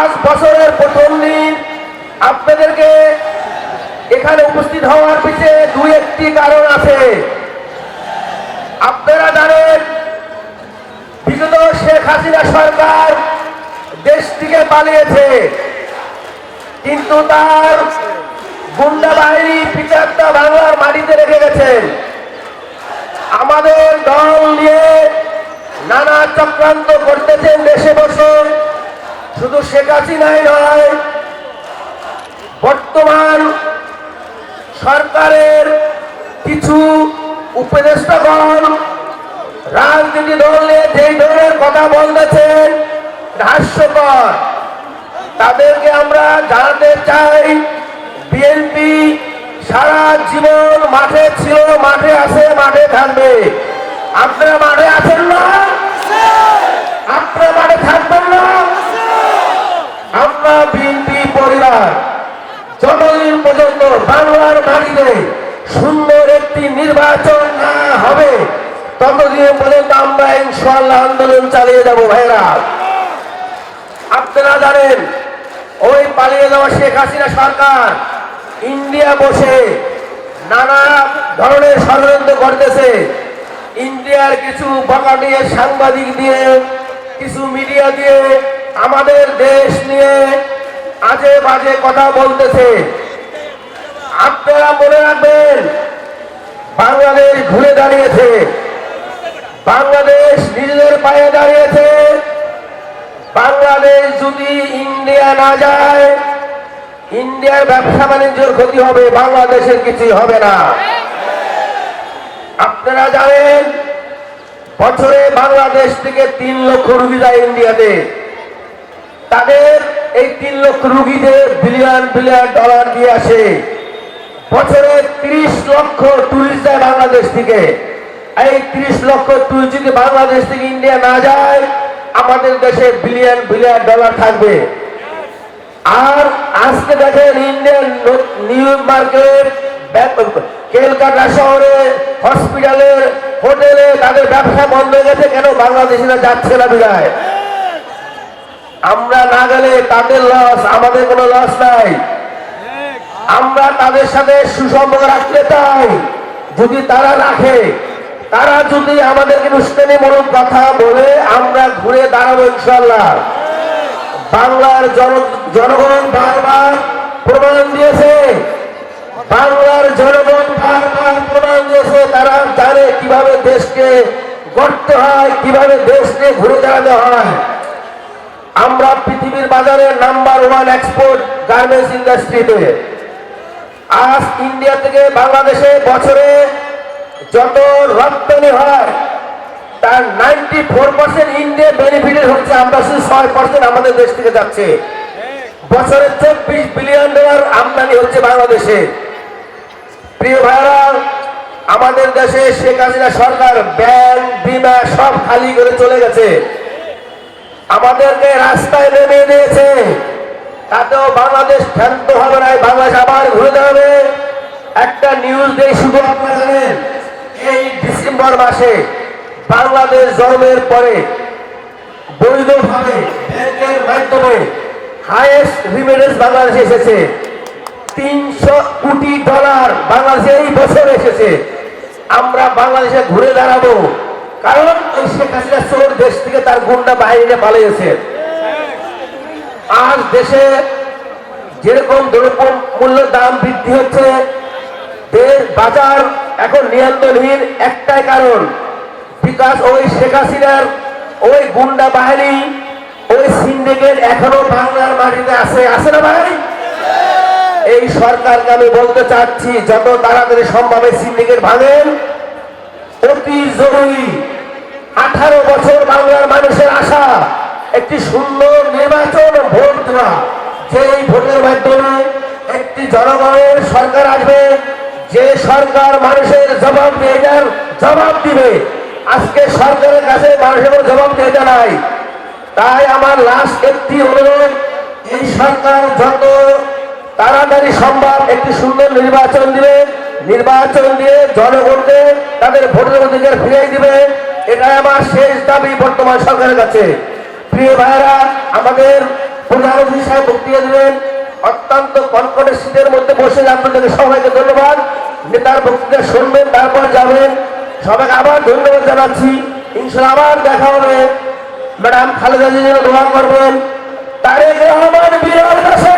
আজ বছরের প্রথম দিন আপনাদেরকে এখানে উপস্থিত হওয়ার পিছনে দুই একটি কারণ আছে। আপনারা জানেন, বিগত শেখ হাসিনা সরকার দেশ থেকে পালিয়েছে, কিন্তু তার গুন্ডা বাহিনী পিচারটা বাংলার মাটিতে রেখে গেছেন আমাদের দল নিয়ে নানা চক্রান্ত করতেছেন দেশে বসে। শুধু শেখ হাসিনাই নয়। বর্তমান সরকারের কিছু উপদেষ্টাগণ রাজনীতি দল যেই ধরনের কথা বলতেছেন হাস্যকর। তাদেরকে আমরা জানাতে চাই বিএনপি সারা জীবন মাঠে ছিল মাঠে আছে মাঠে থাকবে। আপনারা মাঠে আছেন না? আপনারা মাঠে থাকবেন বাংলার মাটিতে সুন্দর একটি নির্বাচন না হবে, ততদিন পর্যন্ত আমরা ইনশাল্লাহ আন্দোলন চালিয়ে যাব ভাইরা। আপনারা জানেন, ওই পালিয়ে যাওয়া শেখ হাসিনা সরকার ইন্ডিয়া বসে নানা ধরনের ষড়যন্ত্র করতেছে। ইন্ডিয়ার কিছু বকাটিয়ে সাংবাদিক দিয়ে, কিছু মিডিয়া দিয়ে, আমাদের দেশ নিয়ে আজে বাজে কথা বলতেছে। আপনারা মনে রাখবেন, বাংলাদেশ ঘুরে দাঁড়িয়েছে। বাংলাদেশ নিজেদের পায়ে দাঁড়িয়েছে। বাংলাদেশ যদি ইন্ডিয়া না যায়, ইন্ডিয়ার ব্যবসা বাণিজ্যের ক্ষতি হবে, বাংলাদেশের কিছুই হবে না। আপনারা জানেন, বছরে বাংলাদেশ থেকে তিন লক্ষ রুগী যায় ইন্ডিয়াতে। তাদের এই তিন লক্ষ রুগীদের বিলিয়ন বিলিয়ন ডলার দিয়ে আসে। বছরে তিরিশ লক্ষ টুরিস্ট যায় বাংলাদেশ থেকে। এই তিরিশ লক্ষ টুরিস্ট যদি বাংলাদেশ থেকে ইন্ডিয়া না যায়, আমাদের দেশে বিলিয়ন বিলিয়ন ডলার থাকবে। আর আজকে দেখেন ইন্ডিয়ান নিউ মার্কেট কেলকাটা শহরে হসপিটালের হোটেলে তাদের ব্যবসা বন্ধ হয়ে গেছে, কেন বাংলাদেশিরা যাচ্ছে না বিদায় আমরা না গেলে তাদের লস আমাদের কোনো লস নাই। আমরা তাদের সাথে সুসম্পর্ক রাখতে চাই। যদি তারা রাখে, তারা যদি আমাদেরকে উস্কানিমূলক কথা বলে, আমরা ঘুরে দাঁড়াবো ইনশাল্লাহ বাংলার জন জনগণ বারবার প্রমাণ দিয়েছে। বাংলার জনগণ বারবার প্রমাণ দিয়েছে, তারা জানে কীভাবে দেশকে গড়তে হয়, কীভাবে দেশকে ঘুরে দাঁড়াতে হয়। আমরা পৃথিবীর বাজারে নাম্বার ওয়ান এক্সপোর্ট গার্মেন্টস ইন্ডাস্ট্রিতে আজ ইন্ডিয়া থেকে বাংলাদেশে বছরে যত রপ্তানি হয়, তার ninety four percent India benefited হচ্ছে আমরা শুধু ছয় পার্সেন্ট আমাদের দেশ থেকে যাচ্ছে। বছরে চব্বিশ বিলিয়ন ডলার আমদানি হচ্ছে বাংলাদেশে। প্রিয় ভাইরা আমাদের দেশে শেখ হাসিনা সরকার ব্যাংক, বিমা সব খালি করে চলে গেছে। আমাদেরকে রাস্তায় নেমে দিয়েছে। তাতেও বাংলাদেশ ক্ষান্ত হবে না বাংলাদেশ আবার ঘুরে যাবে একটা নিউজ দেই শুধু আপনারা জানেন, এই ডিসেম্বর মাসে বাংলাদেশ জন্মের পরে বৈধভাবে ব্যাংকের মাধ্যমে হাইয়েস্ট রিমিটেন্স বাংলাদেশে এসেছে। তিনশো কোটি ডলার বাংলাদেশে এই বছর এসেছে। আমরা বাংলাদেশে ঘুরে দাঁড়াবো। কারণ ওই শেখ হাসিনা চোর দেশ থেকে তার গুন্ডা বাহিনীতে পালিয়েছে। আজ দেশে যেরকম দ্রব্য মূল্য দাম বৃদ্ধি হচ্ছে দেশ বাজার এখন নিয়ন্ত্রণহীন একটাই কারণ। বিকাশ ওই শেখ হাসিনার ওই গুন্ডা বাহিনী, ওই সিন্ডিকেট এখনও বাংলার মাটিতে আছে। আছে না ভাই এই সরকারকে আমি বলতে চাচ্ছি, যত তাড়াতাড়ি সম্ভব সিন্ডিকেট ভাঙেন। অতি জরুরি। আঠারো বছর বাংলার মানুষের আশা, একটি সুন্দর নির্বাচন ভোট দেওয়া। যে ভোটের মাধ্যমে একটি জনগণের সরকার আসবে যে সরকার মানুষের জবাব দিয়ে যার জবাব দিবে। আজকে সরকারের কাছে মানুষের জবাব দিয়ে নাই। তাই আমার লাস্ট একটি অনুরোধ, এই সরকার যত তাড়াতাড়ি সম্ভব একটি সুন্দর নির্বাচন দিবে, নির্বাচন দিয়ে জনগণকে তাদের ভোটের অধিকার ফিরিয়ে দিবে। এটাই আমার শেষ দাবি বর্তমান সরকারের কাছে। প্রিয় ভাইরা আমাদের প্রধান অতিথি সাহেব বক্তৃতা দেবেন। অত্যন্ত কনকনে সিটের মধ্যে বসে আপনাদেরকে সবাইকে ধন্যবাদ। নেতার বক্তৃতা শুনবেন, তারপর যাবেন। সবাইকে আবার ধন্যবাদ জানাচ্ছি। ইনশাল্লাহ আবার দেখা হবে। ম্যাডাম খালেদা যেন দোয়া করবেন। তারেক রহমান বিরাট